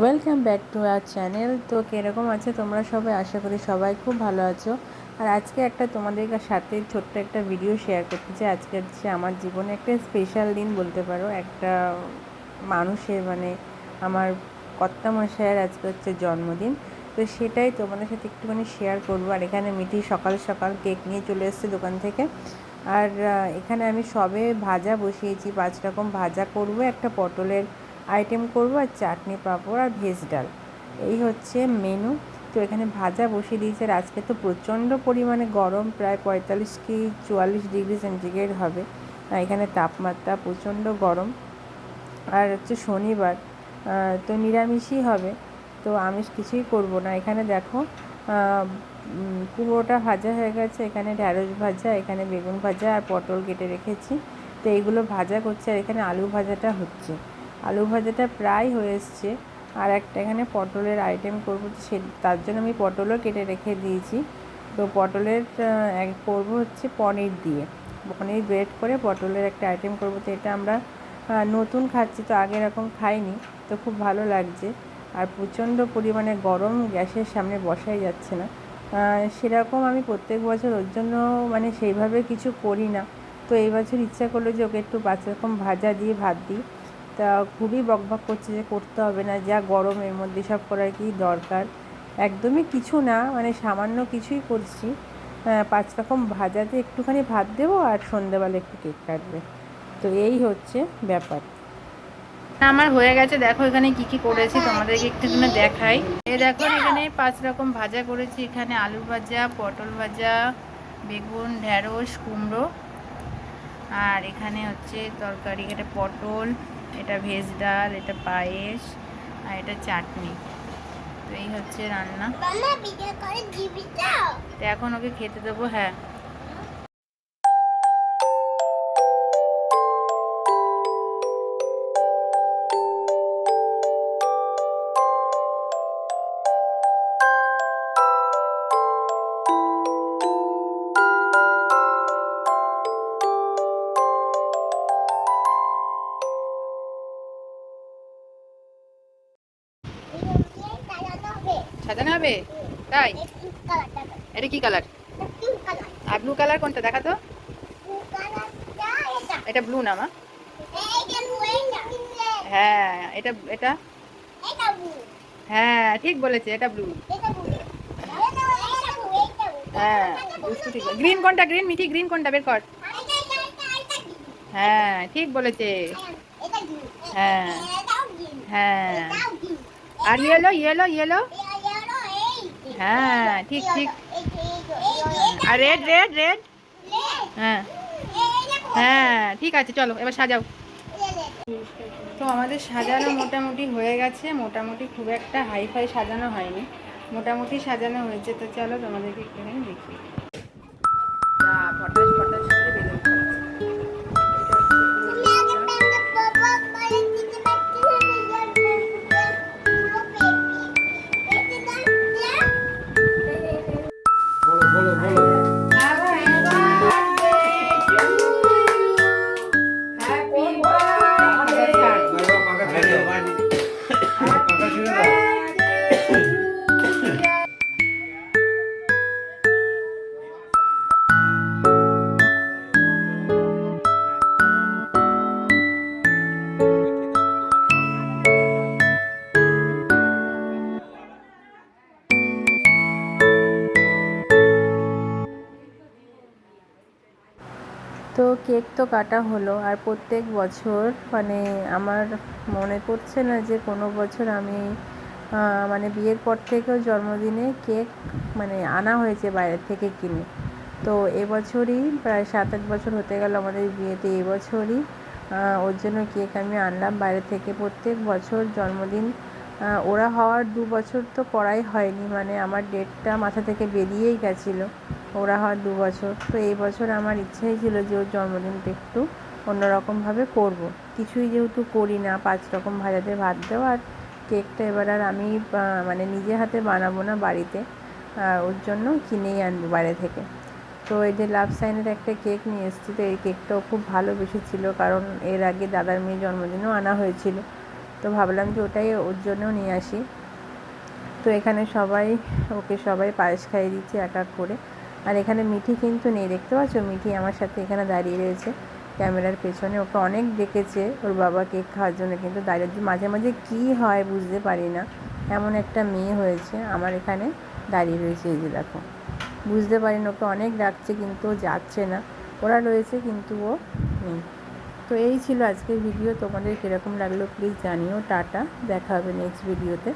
Welcome back to our channel তো কীরকম আছে তোমরা সবাই? আশা করি সবাই খুব ভালো আছো। আর আজকে একটা তোমাদের সাথে ছোট্ট একটা ভিডিও শেয়ার করতে চাই। আজকে হচ্ছে আমার জীবনে একটা স্পেশাল দিন বলতে পারো। একটা মানুষের মানে আমার কর্তা মশাইয়ের আজকে হচ্ছে জন্মদিন। তো সেটাই তোমাদের সাথে একটুখানি শেয়ার করব। আর এখানে মিঠি সকাল সকাল কেক নিয়ে চলে এসছে দোকান থেকে। আর এখানে আমি সবে ভাজা বসিয়েছি। পাঁচ রকম ভাজা করব। একটা পটলের আইটেম করব আর চাটনি পাঁপড় আর ভেজ ডাল। এই হচ্ছে মেনু তো এখানে ভাজা বসিয়ে দিয়েছে আর আজকে তো প্রচণ্ড পরিমাণে গরম, প্রায় পঁয়তাল্লিশ কি চুয়াল্লিশ ডিগ্রি সেন্টিগ্রেড হবে। এখানে তাপমাত্রা প্রচণ্ড গরম। আর হচ্ছে শনিবার তো নিরামিষই হবে। তো আমিষ কিছুই করব না। এখানে দেখো কুমড়োটা ভাজা হয়ে গেছে। এখানে ঢ্যাঁড়স ভাজা, এখানে বেগুন ভাজা আর পটল কেটে রেখেছি। তো এইগুলো ভাজা করছে আর এখানে আলু ভাজাটা হচ্ছে। আলু ভাজাটা প্রায় হয়ে এসছে। আর একটা এখানে পটলের আইটেম করব, সে তার জন্য আমি পটলও কেটে রেখে দিয়েছি। তো পটলের এক করব হচ্ছে পনির দিয়ে। পনির ব্রেড করে পটলের একটা আইটেম করব, তো এটা আমরা নতুন খাচ্ছি, তো আগে এরকম খাইনি, তো খুব ভালো লাগছে। আর প্রচণ্ড পরিমাণে গরম গ্যাসের সামনে বসাই যাচ্ছে না। সেরকম আমি প্রত্যেক বছর ওর জন্য মানে সেইভাবে কিছু করি না। তো এই বছর ইচ্ছা করল যে ওকে একটু পাঁচ রকম ভাজা দিয়ে ভাত দিই। তা খুবই বকবক করছে যে করতে হবে না, যা গরমের মধ্যে সব করার কি দরকার? একদমই কিছু না মানে সামান্য কিছুই করছি। পাঁচ রকম ভাজাতে একটুখানি ভাত দেবো আর সন্ধ্যেবেলা একটু কেক কাটবে। তো এই হচ্ছে ব্যাপার। আমার হয়ে গেছে, দেখো এখানে কি কি করেছি, তোমাদেরকে একটুখানি দেখাই। এ দেখো এখানে পাঁচ রকম ভাজা করেছি, এখানে আলু ভাজা, পটল ভাজা, বেগুন ঢ্যাঁড়স কুমড়ো। আর এখানে হচ্ছে তরকারি এটা পটল এটা ভেজ ডাল এটা পায়েস আর এটা চাটনি। তো এই হচ্ছে রান্না। তো এখন ওকে খেতে দেবো হ্যাঁ। হবে? তাই? এটা কি কালার আর ব্লু কালার কোনটা? দেখা তো। এটা। ব্লু না মা? হ্যাঁ এটা এটা? হ্যাঁ ঠিক বলেছে এটা ব্লু হ্যাঁ গ্রিন কোনটা গ্রিন মিঠি? গ্রিন কোনটা? বের কর। হ্যাঁ ঠিক বলেছে। হ্যাঁ হ্যাঁ। আর ইয়েলো ইয়েলো ইয়েলো হ্যাঁ ঠিক ঠিক। আর রেড রেড রেড হ্যাঁ। হ্যাঁ ঠিক আছে, চলো, এবার সাজাও। তো আমাদের সাজানো মোটামুটি হয়ে গেছে। মোটামুটি খুব একটা হাই ফাই সাজানো হয়নি। মোটামুটি সাজানো হয়েছে। তো চলো তোমাদেরকে একটুখানি দেখি ফটাস ফটাস তো কেক তো কাটা হলো আর প্রত্যেক বছর মানে আমার মনে পড়ছে না যে কোনো বছর আমি মানে বিয়ের পর থেকেও জন্মদিনে কেক মানে আনা হয়েছে বাইরের থেকে কিনে। তো এবছরই প্রায় সাত আট বছর হতে গেল আমাদের বিয়েতে এবছরই ওর জন্য কেক আমি আনলাম বাইরে থেকে প্রত্যেক বছর জন্মদিন ওরা হওয়ার দু বছর তো করাই হয়নি মানে আমার ডেটটা মাথা থেকে বেরিয়েই গেছিল। ওরা হওয়ার দু বছর। তো এই বছর আমার ইচ্ছাই ছিল যে ওর জন্মদিনটা একটু অন্যরকমভাবে করব। কিছুই যেহেতু করি না, পাঁচ রকম ভাজাতে ভাত দেওয়া আর কেকটা এবার আর আমি মানে নিজে হাতে বানাবো না বাড়িতে ওর জন্য কিনেই আনব বাইরে থেকে। তো এই যে লাভ সাইনের একটা কেক নিয়ে এসেছি, তো এই কেকটাও খুব ভালো বেশি ছিল কারণ এর আগে দাদার মেয়ে জন্মদিনও আনা হয়েছিল। তো ভাবলাম যে ওটাই ওর জন্যও নিয়ে আসি। তো এখানে সবাই, ওকে সবাই পায়েস খাইয়ে দিচ্ছে এক এক করে। আর এখানে মিঠি কিন্তু নেই, দেখতে পাচ্ছ? মিঠি আমার সাথে এখানে দাঁড়িয়ে রয়েছে ক্যামেরার পেছনে। ওকে অনেক ডেকেছে ওর বাবা কেক খাওয়ার জন্য, কিন্তু দাঁড়িয়ে মাঝে মাঝে কী হয় বুঝতে পারি না। এমন একটা মেয়ে হয়েছে আমার এখানে দাঁড়িয়ে রয়েছে, এই যে দেখো। বুঝতে পারি না, ওকে অনেক ডাকছে কিন্তু ও যাচ্ছে না। ওরা রয়েছে কিন্তু ও নেই। তো এই ছিল আজকের ভিডিও তোমাদের কীরকম লাগল প্লিজ জানিও। টাটা। দেখা হবে নেক্সট ভিডিওতে